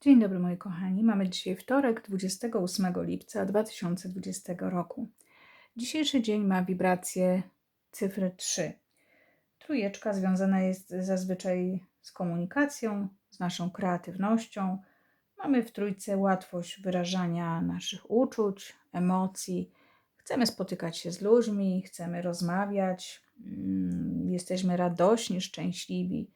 Dzień dobry moi kochani. Mamy dzisiaj wtorek, 28 lipca 2020 roku. Dzisiejszy dzień ma wibrację cyfry 3. Trójeczka związana jest zazwyczaj z komunikacją, z naszą kreatywnością. Mamy w trójce łatwość wyrażania naszych uczuć, emocji. Chcemy spotykać się z ludźmi, chcemy rozmawiać, mm, jesteśmy radośni, szczęśliwi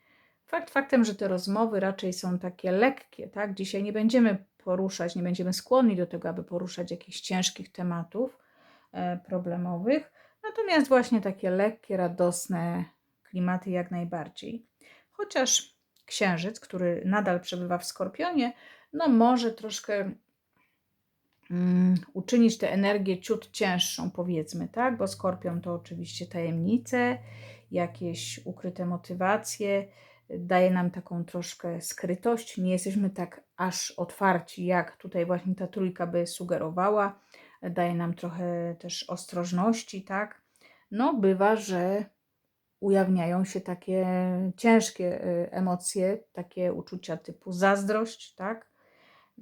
Fakt faktem, że te rozmowy raczej są takie lekkie, tak? Dzisiaj nie będziemy poruszać, nie będziemy skłonni do tego, aby poruszać jakichś ciężkich tematów e, problemowych, natomiast właśnie takie lekkie, radosne klimaty jak najbardziej. Chociaż księżyc, który nadal przebywa w skorpionie, no może troszkę um, uczynić tę energię ciut cięższą, powiedzmy, tak? Bo skorpion to oczywiście tajemnice, jakieś ukryte motywacje, daje nam taką troszkę skrytość. Nie jesteśmy tak aż otwarci, jak tutaj właśnie ta trójka by sugerowała. Daje nam trochę też ostrożności, tak? No, bywa, że ujawniają się takie ciężkie y, emocje, takie uczucia typu zazdrość, tak?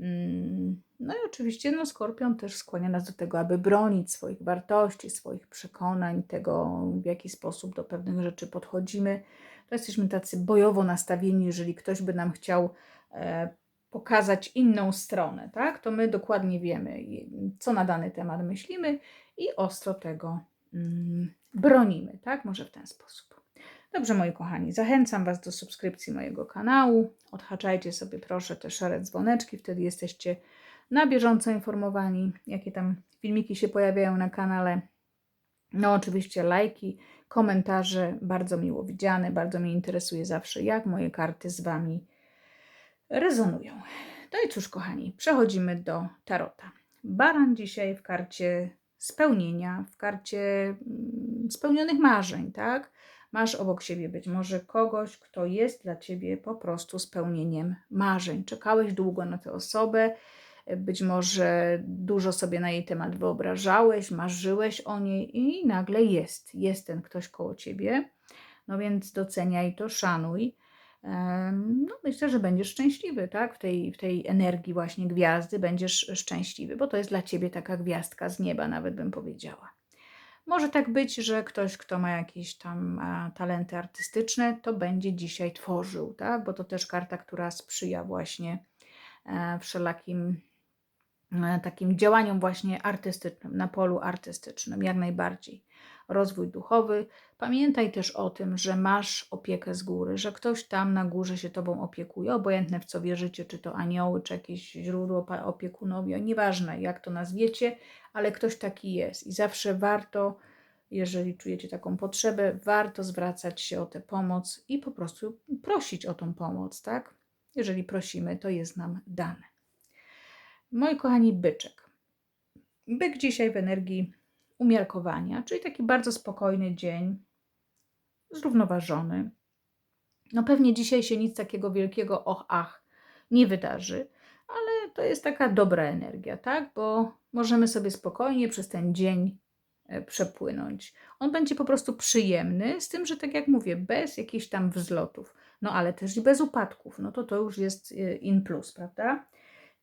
Mm, no i oczywiście no, Skorpion też skłania nas do tego, aby bronić swoich wartości, swoich przekonań, tego w jaki sposób do pewnych rzeczy podchodzimy to jesteśmy tacy bojowo nastawieni, jeżeli ktoś by nam chciał e, pokazać inną stronę, tak? To my dokładnie wiemy, co na dany temat myślimy i ostro tego mm, bronimy, tak? Może w ten sposób. Dobrze, moi kochani, zachęcam Was do subskrypcji mojego kanału. Odhaczajcie sobie proszę te szare dzwoneczki, wtedy jesteście na bieżąco informowani, jakie tam filmiki się pojawiają na kanale. No, oczywiście lajki, komentarze, bardzo miło widziane, bardzo mnie interesuje zawsze, jak moje karty z Wami rezonują. No i cóż, kochani, przechodzimy do tarota. Baran dzisiaj w karcie spełnienia, w karcie mm, spełnionych marzeń, tak? Masz obok siebie być może kogoś, kto jest dla ciebie po prostu spełnieniem marzeń. Czekałeś długo na tę osobę, być może dużo sobie na jej temat wyobrażałeś, marzyłeś o niej i nagle jest, jest ten ktoś koło ciebie. No więc doceniaj to, szanuj. No, myślę, że będziesz szczęśliwy, tak? W tej, w tej energii właśnie gwiazdy będziesz szczęśliwy, bo to jest dla ciebie taka gwiazdka z nieba, nawet bym powiedziała. Może tak być, że ktoś, kto ma jakieś tam talenty artystyczne, to będzie dzisiaj tworzył, tak? Bo to też karta, która sprzyja właśnie e, wszelakim E, takim działaniom właśnie artystycznym, na polu artystycznym, jak najbardziej. Rozwój duchowy. Pamiętaj też o tym, że masz opiekę z góry, że ktoś tam na górze się tobą opiekuje, obojętne w co wierzycie, czy to anioły, czy jakieś źródło opiekunowie, nieważne jak to nazwiecie, ale ktoś taki jest i zawsze warto, jeżeli czujecie taką potrzebę, warto zwracać się o tę pomoc i po prostu prosić o tą pomoc, tak? Jeżeli prosimy, to jest nam dane. Moi kochani, byczek. Byk dzisiaj w energii umiarkowania, czyli taki bardzo spokojny dzień, zrównoważony. No pewnie dzisiaj się nic takiego wielkiego och, ach nie wydarzy, ale to jest taka dobra energia, tak? Bo możemy sobie spokojnie przez ten dzień e, przepłynąć. On będzie po prostu przyjemny, z tym, że tak jak mówię, bez jakichś tam wzlotów, no ale też i bez upadków, no to to już jest e, in plus, prawda?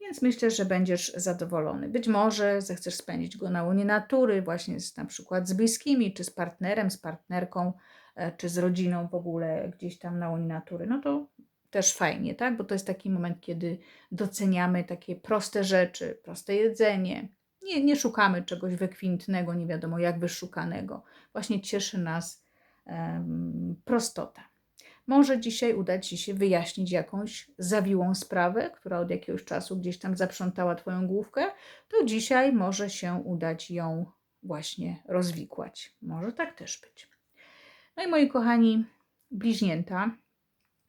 Więc myślę, że będziesz zadowolony. Być może zechcesz spędzić go na łonie natury, właśnie z, na przykład z bliskimi, czy z partnerem, z partnerką, e, czy z rodziną w ogóle gdzieś tam na łonie natury. No to też fajnie, tak? Bo to jest taki moment, kiedy doceniamy takie proste rzeczy, proste jedzenie. Nie, nie szukamy czegoś wykwintnego, nie wiadomo jak wyszukanego. Właśnie cieszy nas um, prostota. Może dzisiaj uda Ci się wyjaśnić jakąś zawiłą sprawę, która od jakiegoś czasu gdzieś tam zaprzątała Twoją główkę, to dzisiaj może się udać ją właśnie rozwikłać. Może tak też być. No i moi kochani, bliźnięta.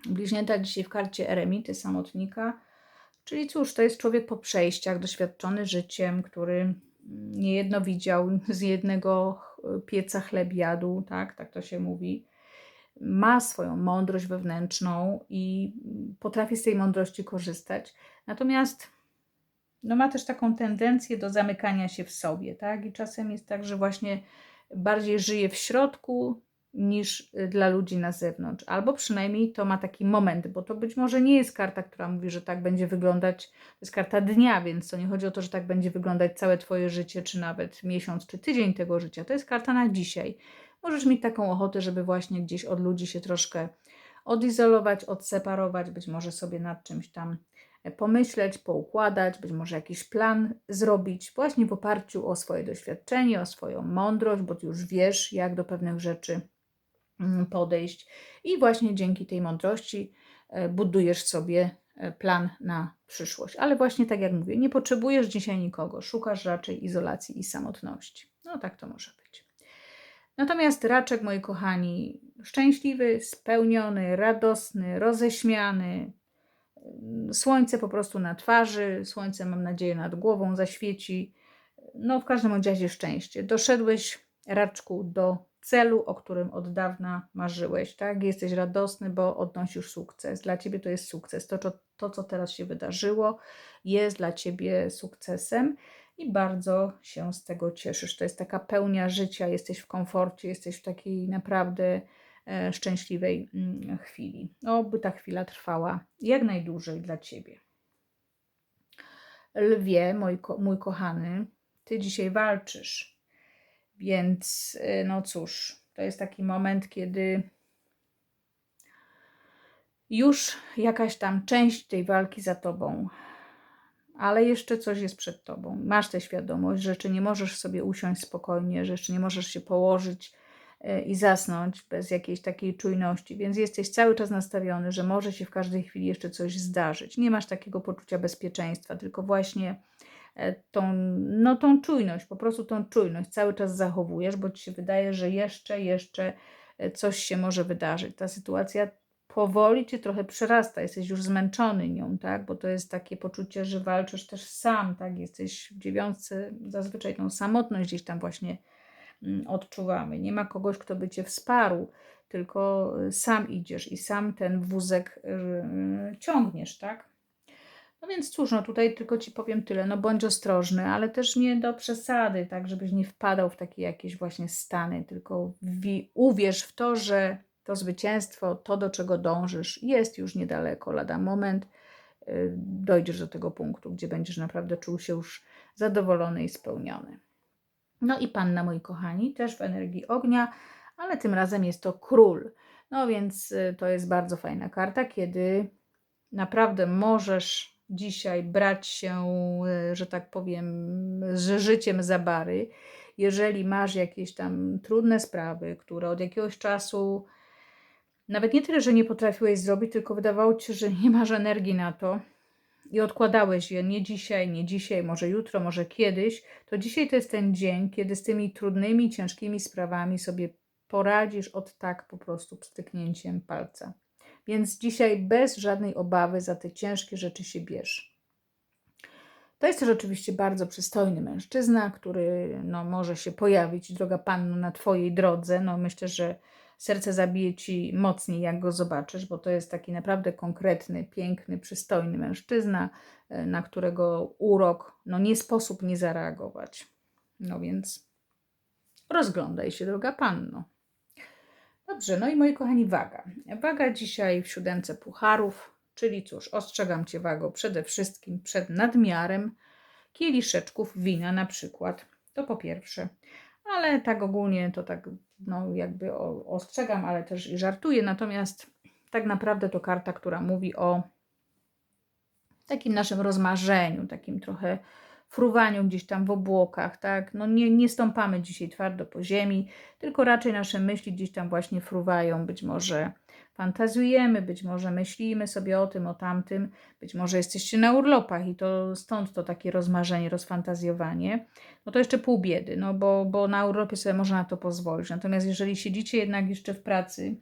Bliźnięta dzisiaj w karcie eremity, samotnika. Czyli cóż, to jest człowiek po przejściach, doświadczony życiem, który niejedno widział z jednego pieca chleb jadł, tak, tak to się mówi ma swoją mądrość wewnętrzną i potrafi z tej mądrości korzystać. Natomiast no, ma też taką tendencję do zamykania się w sobie, tak? I czasem jest tak, że właśnie bardziej żyje w środku niż y, dla ludzi na zewnątrz. Albo przynajmniej to ma taki moment, bo to być może nie jest karta, która mówi, że tak będzie wyglądać. To jest karta dnia, więc to nie chodzi o to, że tak będzie wyglądać całe Twoje życie, czy nawet miesiąc, czy tydzień tego życia. To jest karta na dzisiaj. Możesz mieć taką ochotę, żeby właśnie gdzieś od ludzi się troszkę odizolować, odseparować, być może sobie nad czymś tam pomyśleć, poukładać, być może jakiś plan zrobić, właśnie w oparciu o swoje doświadczenie, o swoją mądrość, bo ty już wiesz, jak do pewnych rzeczy mm, podejść, i właśnie dzięki tej mądrości e, budujesz sobie e, plan na przyszłość. Ale właśnie tak jak mówię, nie potrzebujesz dzisiaj nikogo, szukasz raczej izolacji i samotności. No tak to może. Natomiast raczek, moi kochani, szczęśliwy, spełniony, radosny, roześmiany, słońce po prostu na twarzy, słońce mam nadzieję nad głową zaświeci. No w każdym razie szczęście. Doszedłeś raczku do celu, o którym od dawna marzyłeś, tak? Jesteś radosny, bo odnosisz sukces. Dla ciebie to jest sukces. To, to, co teraz się wydarzyło, jest dla ciebie sukcesem i bardzo się z tego cieszysz. To jest taka pełnia życia, jesteś w komforcie, jesteś w takiej naprawdę E, szczęśliwej mm, chwili. Oby ta chwila trwała jak najdłużej dla Ciebie. Lwie, mój, mój kochany, Ty dzisiaj walczysz, więc e, no cóż, to jest taki moment, kiedy już jakaś tam część tej walki za Tobą, ale jeszcze coś jest przed Tobą. Masz tę świadomość, że jeszcze nie możesz sobie usiąść spokojnie, że jeszcze nie możesz się położyć E, i zasnąć bez jakiejś takiej czujności, więc jesteś cały czas nastawiony, że może się w każdej chwili jeszcze coś zdarzyć. Nie masz takiego poczucia bezpieczeństwa, tylko właśnie e, tą, no, tą czujność, po prostu tą czujność cały czas zachowujesz, bo ci się wydaje, że jeszcze, jeszcze e, coś się może wydarzyć. Ta sytuacja powoli cię trochę przerasta, jesteś już zmęczony nią, tak? Bo to jest takie poczucie, że walczysz też sam, tak? Jesteś w dziewiątce, zazwyczaj tą samotność gdzieś tam właśnie Mm, odczuwamy. Nie ma kogoś, kto by cię wsparł, tylko y, sam idziesz i sam ten wózek y, ciągniesz, tak? No więc cóż, no tutaj tylko ci powiem tyle, no bądź ostrożny, ale też nie do przesady, tak, żebyś nie wpadał w takie jakieś właśnie stany, tylko uwierz w to, że to zwycięstwo, to do czego dążysz, jest już niedaleko, lada moment y, dojdziesz do tego punktu, gdzie będziesz naprawdę czuł się już zadowolony i spełniony. No i panna, moi kochani, też w energii ognia, ale tym razem jest to król. No więc y, to jest bardzo fajna karta, kiedy naprawdę możesz dzisiaj brać się, y, że tak powiem, z życiem za bary. Jeżeli masz jakieś tam trudne sprawy, które od jakiegoś czasu nawet nie tyle, że nie potrafiłeś zrobić, tylko wydawało ci się, że nie masz energii na to, i odkładałeś je nie dzisiaj, nie dzisiaj, może jutro, może kiedyś, to dzisiaj to jest ten dzień, kiedy z tymi trudnymi, ciężkimi sprawami sobie poradzisz od tak po prostu pstryknięciem palca. Więc dzisiaj bez żadnej obawy za te ciężkie rzeczy się bierz. To jest też oczywiście bardzo przystojny mężczyzna, który no, może się pojawić, droga panno, na Twojej drodze. No, myślę, że serce zabije ci mocniej, jak go zobaczysz, bo to jest taki naprawdę konkretny, piękny, przystojny mężczyzna, e, na którego urok no nie sposób nie zareagować. No więc rozglądaj się, droga panno. Dobrze, no i moi kochani, waga. Waga dzisiaj w siódemce pucharów, czyli cóż, ostrzegam Cię wago przede wszystkim przed nadmiarem kieliszeczków wina na przykład. To po pierwsze ale tak ogólnie to tak, no jakby ostrzegam, ale też i żartuję. Natomiast tak naprawdę to karta, która mówi o takim naszym rozmarzeniu, takim trochę fruwaniu gdzieś tam w obłokach, tak? No nie, nie stąpamy dzisiaj twardo po ziemi, tylko raczej nasze myśli gdzieś tam właśnie fruwają, być może fantazjujemy, być może myślimy sobie o tym, o tamtym, być może jesteście na urlopach i to stąd to takie rozmarzenie, rozfantazjowanie, no to jeszcze pół biedy, no bo, bo na urlopie sobie można na to pozwolić. Natomiast jeżeli siedzicie jednak jeszcze w pracy,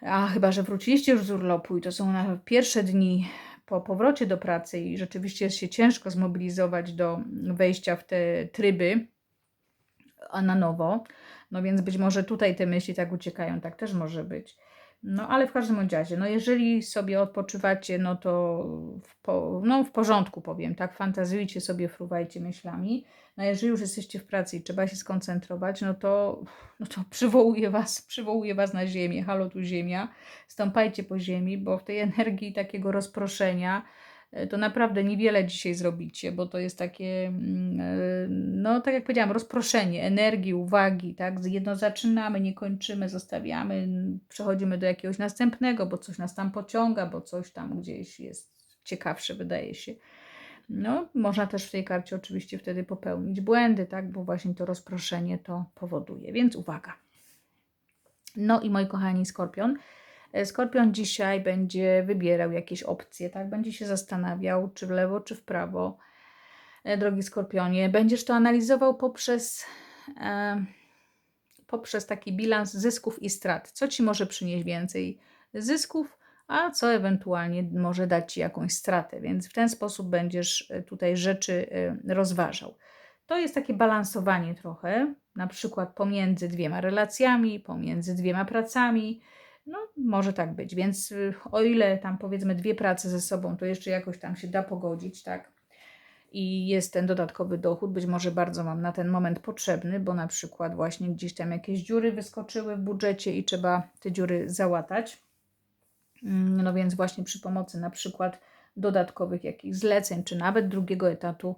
a chyba, że wróciliście już z urlopu i to są na pierwsze dni po powrocie do pracy i rzeczywiście jest się ciężko zmobilizować do wejścia w te tryby, a na nowo, no więc być może tutaj te myśli tak uciekają, tak też może być. No ale w każdym razie, no jeżeli sobie odpoczywacie, no to w, po, no, w porządku powiem, tak, fantazjujcie sobie, fruwajcie myślami. No jeżeli już jesteście w pracy i trzeba się skoncentrować, no to, no to przywołuję was, przywołuję was na ziemię, halo tu ziemia, stąpajcie po ziemi, bo w tej energii takiego rozproszenia, to naprawdę niewiele dzisiaj zrobicie, bo to jest takie, mm, e, no tak jak powiedziałam, rozproszenie energii, uwagi, tak? Jedno zaczynamy, nie kończymy, zostawiamy, przechodzimy do jakiegoś następnego, bo coś nas tam pociąga, bo coś tam gdzieś jest ciekawsze, wydaje się. No, można też w tej karcie oczywiście wtedy popełnić błędy, tak? Bo właśnie to rozproszenie to powoduje, więc uwaga. No i moi kochani Skorpion, E, Skorpion dzisiaj będzie wybierał jakieś opcje, tak? Będzie się zastanawiał, czy w lewo, czy w prawo. E, Drogi Skorpionie, będziesz to analizował poprzez, e, poprzez taki bilans zysków i strat. Co ci może przynieść więcej zysków, a co ewentualnie może dać ci jakąś stratę, więc w ten sposób będziesz e, tutaj rzeczy e, rozważał. To jest takie balansowanie trochę, na przykład pomiędzy dwiema relacjami, pomiędzy dwiema pracami, no, może tak być, więc y, o ile tam powiedzmy dwie prace ze sobą, to jeszcze jakoś tam się da pogodzić, tak? I jest ten dodatkowy dochód, być może bardzo Wam na ten moment potrzebny, bo na przykład właśnie gdzieś tam jakieś dziury wyskoczyły w budżecie i trzeba te dziury załatać. Mm, No więc właśnie przy pomocy na przykład dodatkowych jakichś zleceń, czy nawet drugiego etatu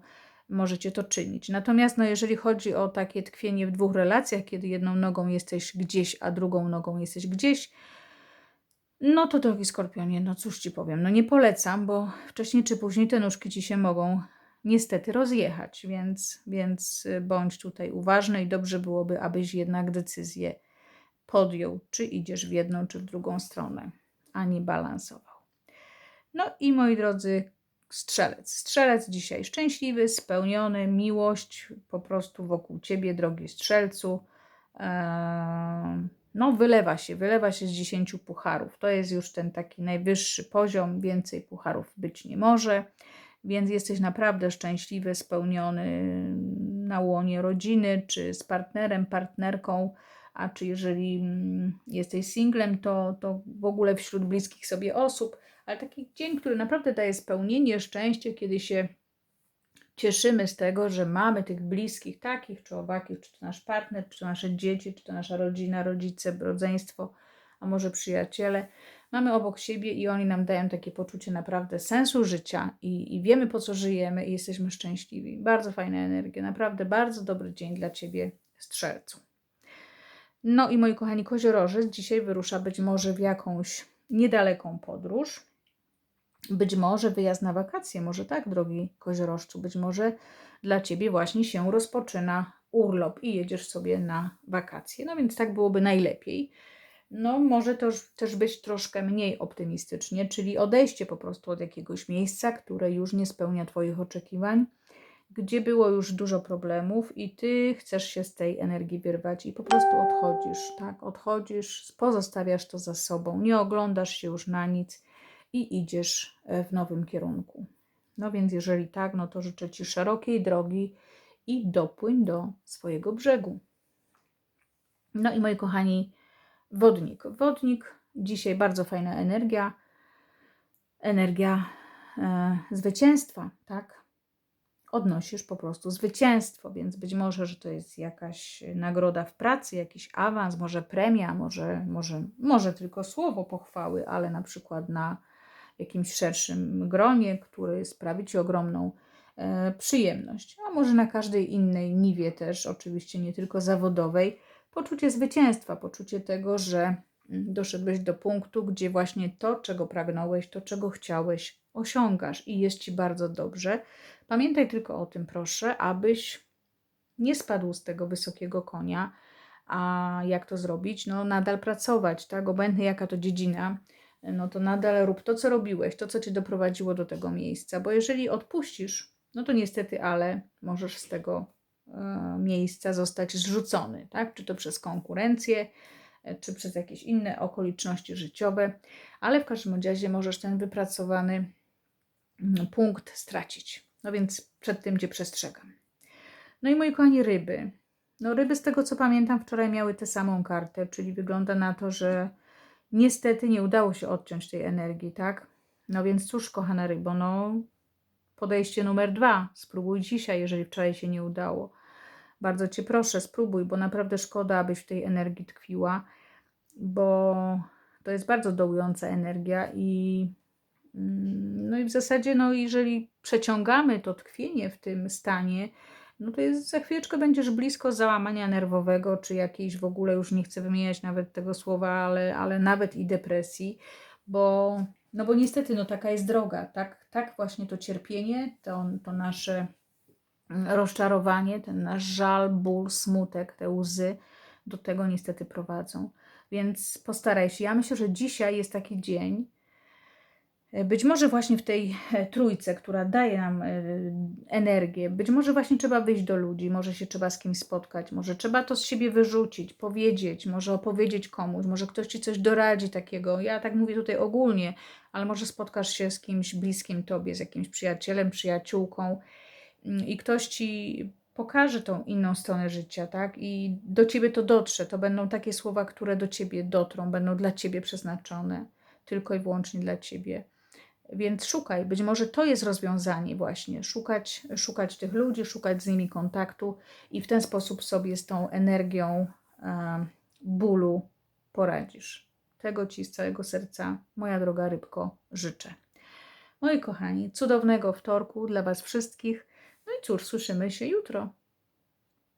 możecie to czynić. Natomiast no, jeżeli chodzi o takie tkwienie w dwóch relacjach, kiedy jedną nogą jesteś gdzieś, a drugą nogą jesteś gdzieś, no to drogi Skorpionie, no cóż Ci powiem, no nie polecam, bo wcześniej czy później te nóżki Ci się mogą niestety rozjechać, więc, więc y, bądź tutaj uważny i dobrze byłoby, abyś jednak decyzję podjął, czy idziesz w jedną, czy w drugą stronę, a nie balansował. No i moi drodzy, strzelec. Strzelec dzisiaj szczęśliwy, spełniony, miłość po prostu wokół ciebie, drogi strzelcu. Eee, no, wylewa się, wylewa się z 10 pucharów. To jest już ten taki najwyższy poziom, więcej pucharów być nie może, więc jesteś naprawdę szczęśliwy, spełniony na łonie rodziny, czy z partnerem, partnerką, a czy jeżeli mm, jesteś singlem, to, to w ogóle wśród bliskich sobie osób, ale taki dzień, który naprawdę daje spełnienie, szczęście, kiedy się cieszymy z tego, że mamy tych bliskich, takich czy owakich, czy to nasz partner, czy to nasze dzieci, czy to nasza rodzina, rodzice, rodzeństwo, a może przyjaciele. Mamy obok siebie i oni nam dają takie poczucie naprawdę sensu życia i, i wiemy po co żyjemy i jesteśmy szczęśliwi. Bardzo fajna energia, naprawdę bardzo dobry dzień dla Ciebie, strzelcu. No i moi kochani koziorożec dzisiaj wyrusza być może w jakąś niedaleką podróż. Być może wyjazd na wakacje, może tak, drogi koziorożcu, być może dla Ciebie właśnie się rozpoczyna urlop i jedziesz sobie na wakacje. No więc tak byłoby najlepiej. No może to też być troszkę mniej optymistycznie, czyli odejście po prostu od jakiegoś miejsca, które już nie spełnia Twoich oczekiwań, gdzie było już dużo problemów i Ty chcesz się z tej energii wyrwać i po prostu odchodzisz, tak, odchodzisz, pozostawiasz to za sobą, nie oglądasz się już na nic i idziesz e, w nowym kierunku. No więc jeżeli tak, no to życzę Ci szerokiej drogi i dopłyń do swojego brzegu. No i moi kochani, wodnik. Wodnik, dzisiaj bardzo fajna energia, energia e, zwycięstwa, tak? Odnosisz po prostu zwycięstwo, więc być może, że to jest jakaś nagroda w pracy, jakiś awans, może premia, może, może, może tylko słowo pochwały, ale na przykład na jakimś szerszym gronie, który sprawi Ci ogromną e, przyjemność. A może na każdej innej niwie też, oczywiście nie tylko zawodowej, poczucie zwycięstwa, poczucie tego, że mm, doszedłeś do punktu, gdzie właśnie to, czego pragnąłeś, to, czego chciałeś, osiągasz i jest Ci bardzo dobrze. Pamiętaj tylko o tym, proszę, abyś nie spadł z tego wysokiego konia. A jak to zrobić? No, nadal pracować, tak? Obojętnie jaka to dziedzina, no to nadal rób to, co robiłeś, to, co cię doprowadziło do tego miejsca. Bo jeżeli odpuścisz, no to niestety, ale możesz z tego e, miejsca zostać zrzucony, tak? Czy to przez konkurencję, e, czy przez jakieś inne okoliczności życiowe, ale w każdym razie możesz ten wypracowany mm, punkt stracić. No więc przed tym Cię przestrzegam. No i moi kochani, ryby. No ryby z tego co pamiętam wczoraj miały tę samą kartę, czyli wygląda na to, że niestety nie udało się odciąć tej energii, tak? No więc cóż, kochana rybo, no podejście numer dwa. Spróbuj dzisiaj, jeżeli wczoraj się nie udało. Bardzo Cię proszę, spróbuj, bo naprawdę szkoda, abyś w tej energii tkwiła, bo to jest bardzo dołująca energia i mm, no i w zasadzie, no jeżeli przeciągamy to tkwienie w tym stanie, no to jest, za chwileczkę będziesz blisko załamania nerwowego, czy jakiejś w ogóle, już nie chcę wymieniać nawet tego słowa, ale, ale nawet i depresji, bo, no bo niestety, no taka jest droga, tak, tak właśnie to cierpienie, to, to nasze mm, rozczarowanie, ten nasz żal, ból, smutek, te łzy do tego niestety prowadzą. Więc postaraj się. Ja myślę, że dzisiaj jest taki dzień, być może właśnie w tej e, trójce, która daje nam e, energię, być może właśnie trzeba wyjść do ludzi, może się trzeba z kimś spotkać, może trzeba to z siebie wyrzucić, powiedzieć, może opowiedzieć komuś, może ktoś ci coś doradzi takiego. Ja tak mówię tutaj ogólnie, ale może spotkasz się z kimś bliskim tobie, z jakimś przyjacielem, przyjaciółką mm, i ktoś ci pokaże tą inną stronę życia, tak? I do ciebie to dotrze. To będą takie słowa, które do ciebie dotrą, będą dla ciebie przeznaczone, tylko i wyłącznie dla ciebie. Więc szukaj, być może to jest rozwiązanie właśnie, szukać, szukać tych ludzi, szukać z nimi kontaktu i w ten sposób sobie z tą energią e, bólu poradzisz. Tego Ci z całego serca, moja droga rybko, życzę. Moi kochani, cudownego wtorku dla Was wszystkich. No i cóż, słyszymy się jutro.